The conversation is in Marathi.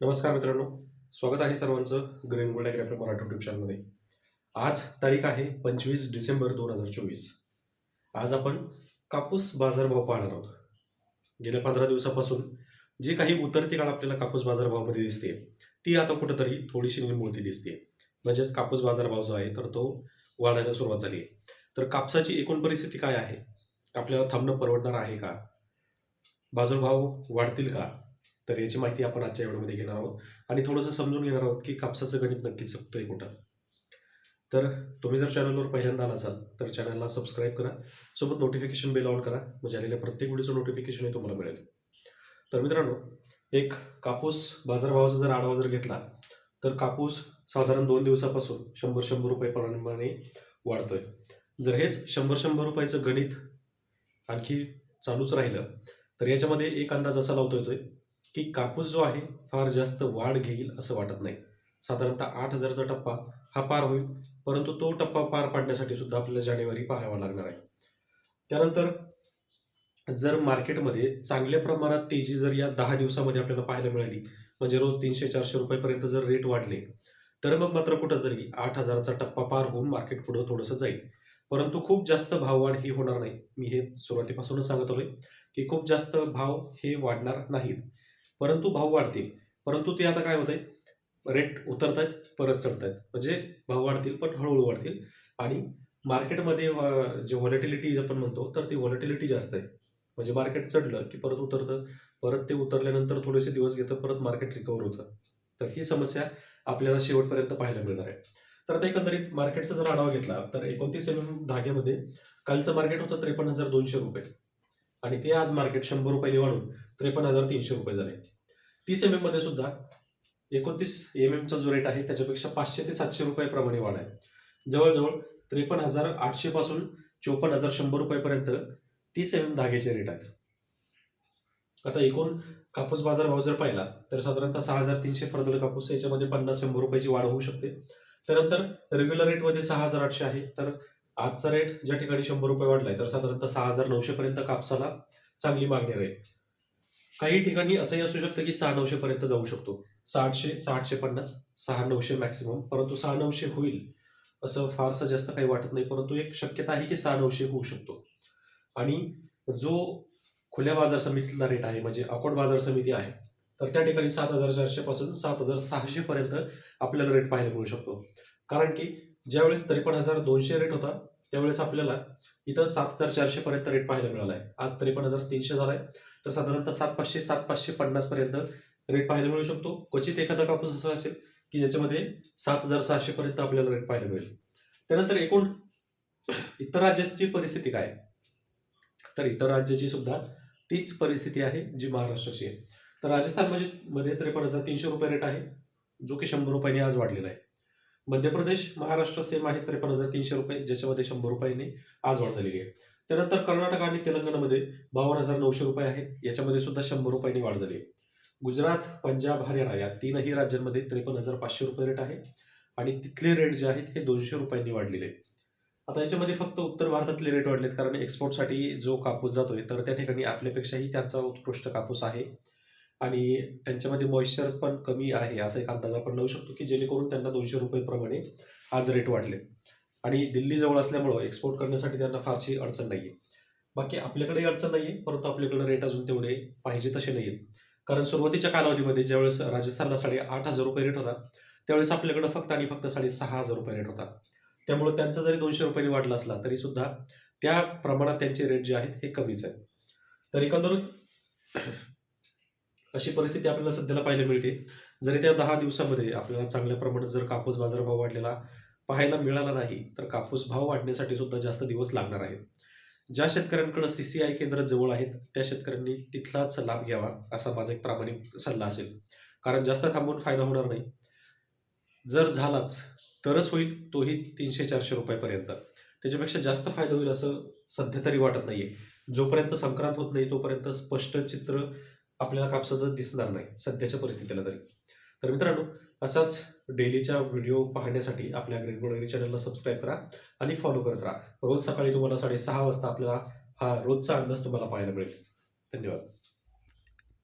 नमस्कार मित्रांनो. स्वागत आहे सर्वांचं ग्रीन गोल्ड ॲग्रॅफर मराठी युट्यूब चॅनलमध्ये आज तारीख आहे पंचवीस डिसेंबर दोन हजार चोवीस. आज आपण कापूस बाजारभाव पाहणार आहोत. गेल्या पंधरा दिवसापासून जी काही उतरती काळ आपल्याला कापूस बाजारभावामध्ये दिसते ती आता कुठंतरी थोडीशी निर्मूळती दिसते. म्हणजेच कापूस बाजारभाव जो आहे तर तो वाढायला सुरुवात झाली आहे. तर कापसाची एकूण परिस्थिती काय आहे? आपल्याला थांबणं परवडणार आहे का? बाजारभाव वाढतील का? तर याची माहिती आपण आजच्या एवढ्यामध्ये घेणार आहोत. आणि थोडंसं समजून घेणार आहोत की कापसाचं गणित नक्की चुकतंय कुठं. तर तुम्ही जर चॅनलवर पहिल्यांदा आला असाल तर चॅनलला सबस्क्राईब करा. सोबत नोटिफिकेशन बेल ऑन करा म्हणजे आलेल्या प्रत्येक व्हिडिओचं नोटिफिकेशन हे तुम्हाला मिळेल. तर मित्रांनो एक कापूस बाजारभावाचा जर आढावा जर घेतला तर कापूस साधारण दोन दिवसापासून शंभर शंभर रुपये प्रमाणे वाढतोय. जर हेच शंभर शंभर रुपयाचं गणित आणखी चालूच राहिलं तर याच्यामध्ये एक अंदाज असा लावता येतोय की कापूस जो आहे फार जास्त वाढ घेईल असं वाटत नाही. साधारणतः आठ हजारचा टप्पा हा पार होईल परंतु तो टप्पा पार पाडण्यासाठी सुद्धा आपल्याला जानेवारी पाहावा लागणार आहे. त्यानंतर जर मार्केटमध्ये चांगल्या प्रमाणात तेजी जर या दहा दिवसामध्ये आपल्याला पाहायला मिळाली म्हणजे रोज तीनशे चारशे रुपयेपर्यंत जर रेट वाढले तर मग मात्र कुठंतरी आठ हजाराचा टप्पा पार होऊन मार्केट पुढं थोडंसं जाईल. परंतु खूप जास्त भाववाढ ही होणार नाही. मी हे सुरुवातीपासूनच सांगत आलोय की खूप जास्त भाव हे वाढणार नाहीत. परंतु भाव वाढतील. परंतु ते आता काय होतंय? रेट उतरत आहेत परत चढत आहेत म्हणजे भाव वाढतील पण हळूहळू वाढतील. आणि मार्केटमध्ये जे व्हॉलेटिलिटी आपण म्हणतो तर ती व्हॉलेटिलिटी जास्त आहे. म्हणजे मार्केट चढलं की परत उतरतं. परत ते उतरल्यानंतर थोडेसे दिवस घेतं परत मार्केट रिकवर होतं. तर ही समस्या आपल्याला शेवटपर्यंत पाहायला मिळणार आहे. तर आता एकंदरीत मार्केटचा जर आढावा घेतला तर एकोणतीस एम एम धाग्यामध्ये कालचं मार्केट होतं त्रेपन्न हजार दोनशे रुपये. आणि ते आज मार्केट शंभर रुपयांनी वाढून त्रेपन्न हजार तीनशे रुपये झाले. तीस एम एममध्ये सुद्धा एकोणतीस एम एमचा जो रेट आहे त्याच्यापेक्षा पाचशे ते सातशे रुपयाप्रमाणे वाढ आहे. जवळजवळ त्रेपन्न हजार आठशेपासून चोपन्न हजार शंभर रुपयापर्यंत तीस एम एम धागेचे रेट आहेत. आता एकूण कापूस बाजार भाव जर पाहिला तर साधारणतः सहा हजार तीनशे फर्दल कापूस याच्यामध्ये पन्नास शंभर रुपयाची वाढ होऊ शकते. त्यानंतर रेग्युलर रेटमध्ये सहा हजार आठशे आहे तर आजचा रेट ज्या ठिकाणी शंभर रुपये वाढलाय तर साधारणतः सहा हजार नऊशेपर्यंत कापसाला चांगली मागणी राहील काही ठिकाणी असंही असू शकतं की सहा नऊशे पर्यंत जाऊ शकतो. साठशे सहाशे पन्नास सहा नऊशे मॅक्सिमम परंतु सहा नऊशे होईल असं फारसं जास्त काही वाटत नाही परंतु एक शक्यता आहे की सहा नऊशे होऊ शकतो. आणि जो खुल्या बाजार समितीतला रेट आहे म्हणजे अकोट बाजार समिती आहे तर त्या ठिकाणी सात हजार चारशेपासून सात हजार सहाशेपर्यंत आपल्याला रेट पाहायला मिळू शकतो. कारण की ज्यावेळेस त्रेपन्न हजार दोनशे रेट होता त्यावेळेस आपल्याला इथं सात हजार चारशेपर्यंत रेट पाहायला मिळाला आहे आज त्रेपन्न हजार तीनशे झालाय. तर साधारणतः सात पाचशे सात पाचशे पन्नास पर्यंत रेट पाहायला मिळू शकतो. क्वचित एखादा कापूस असा असेल की ज्याच्यामध्ये सात हजार सहाशे पर्यंत आपल्याला रेट पाहायला मिळेल. त्यानंतर एकूण इतर राज्याची परिस्थिती काय? तर इतर राज्याची सुद्धा तीच परिस्थिती आहे जी महाराष्ट्राची आहे. तर राजस्थान म्हणजे मध्ये त्रेपन्न हजार तीनशे रुपये रेट आहे जो की शंभर रुपयांनी आज वाढलेला आहे. मध्य प्रदेश महाराष्ट्र सेम आहे त्रेपन्न हजार तीनशे रुपये ज्याच्यामध्ये शंभर रुपयांनी आज वाढ झालेली आहे. त्यानंतर कर्नाटक आणि तेलंगणामध्ये बावन्न हजार नऊशे रुपये आहे याच्यामध्ये सुद्धा शंभर रुपयांनी वाढ झाली. आहे गुजरात पंजाब हरियाणा या तीनही राज्यांमध्ये त्रेपन्न हजार पाचशे रुपये रेट आहे. आणि तिथले रेट जे आहेत हे दोनशे रुपयांनी वाढलेले आहेत. आता याच्यामध्ये फक्त उत्तर भारतातले रेट वाढलेत कारण एक्सपोर्टसाठी जो कापूस जातोय तर त्या ठिकाणी आपल्यापेक्षाही त्यांचा उत्कृष्ट कापूस आहे. आणि त्यांच्यामध्ये मॉइश्चर पण कमी आहे असा एक अंदाज आपण लावू शकतो की जेणेकरून त्यांना दोनशे रुपयेप्रमाणे आज रेट वाढले. आणि दिल्लीजवळ असल्यामुळं एक्सपोर्ट करण्यासाठी त्यांना फारशी अडचण नाही आहे बाकी आपल्याकडेही अडचण नाही आहे परंतु आपल्याकडे रेट अजून तेवढे पाहिजे तसे नाही आहेत कारण सुरुवातीच्या कालावधीमध्ये ज्यावेळेस राजस्थानला साडे आठ हजार रुपये रेट होता त्यावेळेस आपल्याकडं फक्त आणि फक्त साडेसहा हजार रुपये रेट होता. त्यामुळे त्यांचा जरी दोनशे रुपयांनी वाढला असला तरी सुद्धा त्या प्रमाणात त्यांचे रेट जे आहेत हे कमीच आहेत. तर एकंदरीत अशी परिस्थिती आपल्याला सध्याला पाहायला मिळते. जरी त्या दहा दिवसामध्ये आपल्याला चांगल्या प्रमाणात जर कापूस बाजारभाव वाढलेला पाहायला मिळाला नाही तर कापूस भाव वाढण्यासाठी सुद्धा जास्त दिवस लागणार आहेत. ज्या शेतकऱ्यांकडे सी सी आय केंद्र जवळ आहेत त्या शेतकऱ्यांनी तिथलाच लाभ घ्यावा असा माझा एक प्रामाणिक सल्ला असेल. कारण जास्त थांबून फायदा होणार नाही. जर झालाच तरच होईल तोही तीनशे चारशे रुपयापर्यंत. त्याच्यापेक्षा जास्त फायदा होईल असं सध्या तरी वाटत नाही आहे जोपर्यंत संक्रांत होत नाही तोपर्यंत स्पष्ट चित्र आपल्याला कापसाचं दिसणार नाही सध्याच्या परिस्थितीला तरी. तर मित्रांनो असाच डेलीच्या व्हिडिओ पाहण्यासाठी आपल्या ग्रेट गोडगिरी चॅनलला सबस्क्राईब करा आणि फॉलो करत राहा. रोज सकाळी तुम्हाला साडेसहा वाजता आपल्याला हा रोजचा अंदाज तुम्हाला पाहायला मिळेल. धन्यवाद.